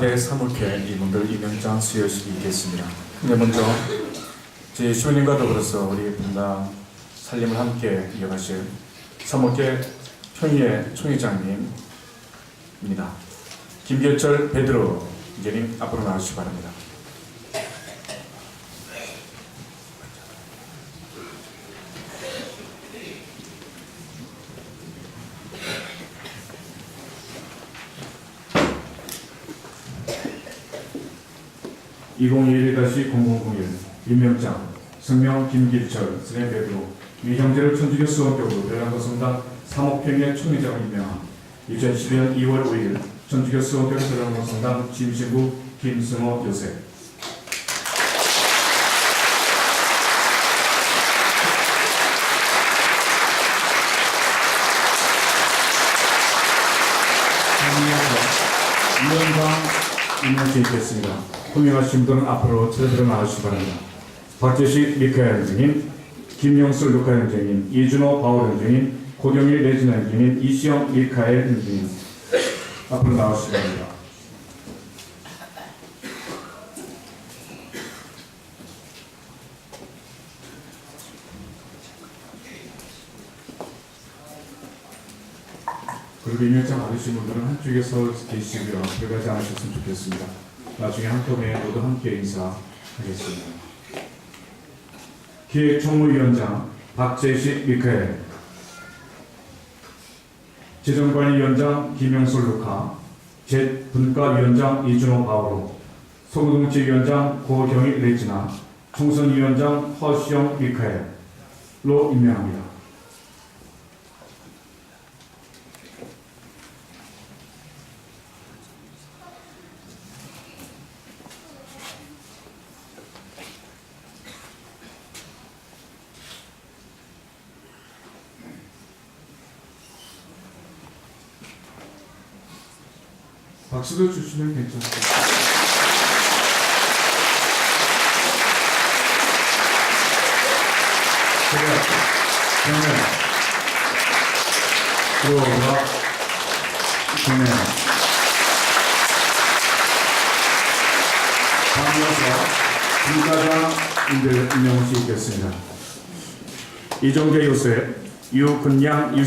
네, 사무회 이분들 임명장 수여식이 있겠습니다. 네, 먼저 제 시원님과 더불어서 우리 분당 살림을 함께 이어가실 사무회 평의회 총회장님입니다. 김결철 베드로 이제님 앞으로 나와주시기 바랍니다. (2021-0001) 임명장 성명 김길철 스레 베드로. 이 형제를 천주교 수원교구 대란도 성당 사목평의 총회장을 임명함. 2012년 2월 5일 천주교 수원교구 대란도 성당 짐신구 김승호 요셉. 위원장 임명진 있겠습니다. 호명하신 분은 앞으로 차례대로 나와주시기 바랍니다. 박재식 미카엘 형제님, 김영술 루카 형제님, 이준호 바울 형제님, 고경일 레지나 형제님, 이시영 미카엘 형제님 앞으로 나와주시기 바랍니다. 그리고 임명장 받으신 분들은 한쪽에 서 계시고요. 들어가지 않으셨으면 좋겠습니다. 나중에 한꺼번에 모두 함께 인사하겠습니다. 기획총무위원장 박재식 미카엘 재정관리위원장 김영솔 루카 재분과위원장 이준호 바오로 소노동체위원장 고경희 레지나 총선위원장 허시영 미카엘 로 임명합니다. 박수도 주시면 괜찮습니다. 제가 그러면 들어오라 보면 다음이어서 분과장님들 임명을 시키겠습니다. 이정재 요셉, 유근양, 유